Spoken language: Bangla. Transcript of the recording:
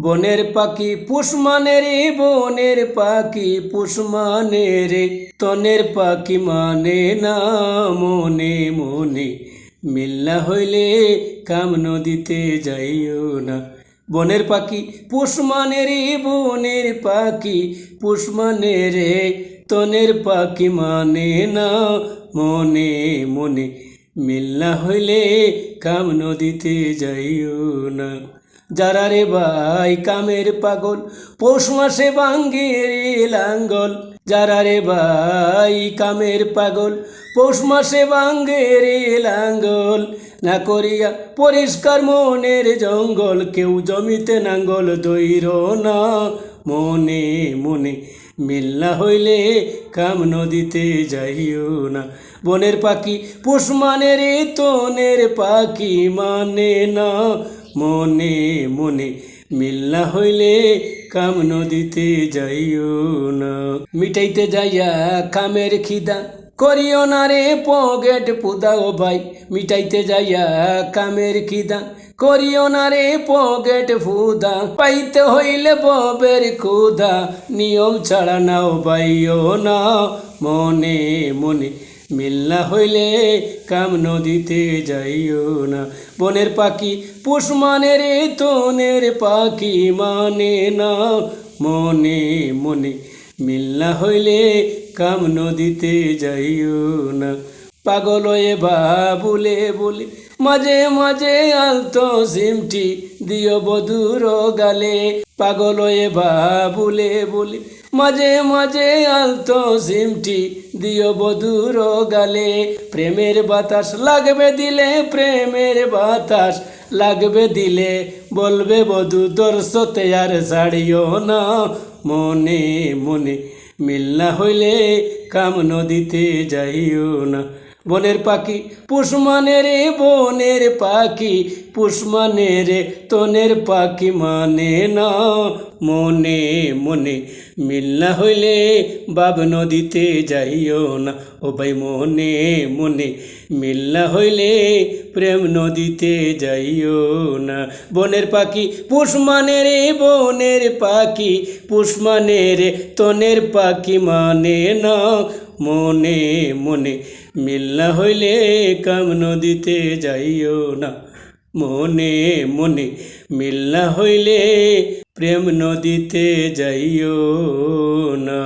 বনের পাখি পুষমানে রে বনের পাখি পুষমানে রে তনের পাখি মানে না মনে মনে। মিল্লা হইলে কাম নদীতে যাইও না। বনের পাখি পুষমানে রে বনের পাখি পুষমানে রে তনের পাখি মানে না মনে মনে। মিল্লা হইলে কাম নদীতে যাইও না। যারা রে ভাই কামের পাগল, পৌষ মাসে ভাঙ্গে রে লাঙ্গল। যারা রে ভাই কামের পাগল, পৌষ মাসে ভাঙ্গে রে লাঙ্গল। না করিয়া পরিষ্কার মনের জঙ্গল, কেউ জমিতে নাঙ্গল দৈর না। মনে মনে মিল্লা হইলে কাম নদীতে যাইও না। বনের পাখি পুষ মানে তনের পাখি মানে না। মনে মনে মিল্লা হইলে কাম নদীতে যাইও না। মিটাইতে যাইয়া কামের খিদা করিও না রে পকেট পুদা ও ভাই। মিটাইতে যাইয়া কামের খিদা করিও না রে পকেট ফুদা পাইতে হইলে ববের ক্ষুদা নিয়ম ছাড়া নাও বাইও না। মনে মনে মিল্লা হইলে কাম নদীতে যাইও না। বনের পাখি পুষ মানে রে, তনের পাখি মানে না। মনে মনে মিল্লা হইলে কাম নদীতে যাইও না। পাগল এ বাবুলে বলে, মাঝে মাঝে আলতো সিমটি দিও বধুর গালে। পাগল এ বাবুলে বলে, মাঝে মাঝে আলতো সিমটি দিও বধুর গালে। প্রেমের বাতাস লাগবে দিলে প্রেমের বাতাস লাগবে দিলে, বলবে বধু তোর সতে আর ছাড়িও না। মনে মনে মিল্লা হইলে কাম নদীতে যাইও না। বনের পাখি পুষ্মানে রে বনের পাখি পুষ্মানে রে তনের পাখি মানে না, মনে মনে। মিল্লা হইলে বাব নদীতে যাইও না, ও ভাই মনে মনে। মিল্লা হইলে প্রেম নদীতে যাইও না। বনের পাখি পুষ্মানে রে বনের পাখি পুষ্মানে রে তনের পাখি মানে না মনে মনে মিল্লা হইলে কাম নদীতে যাইও না। মনে মনে মিল্লা হইলে প্রেম নদীতে যাইও না।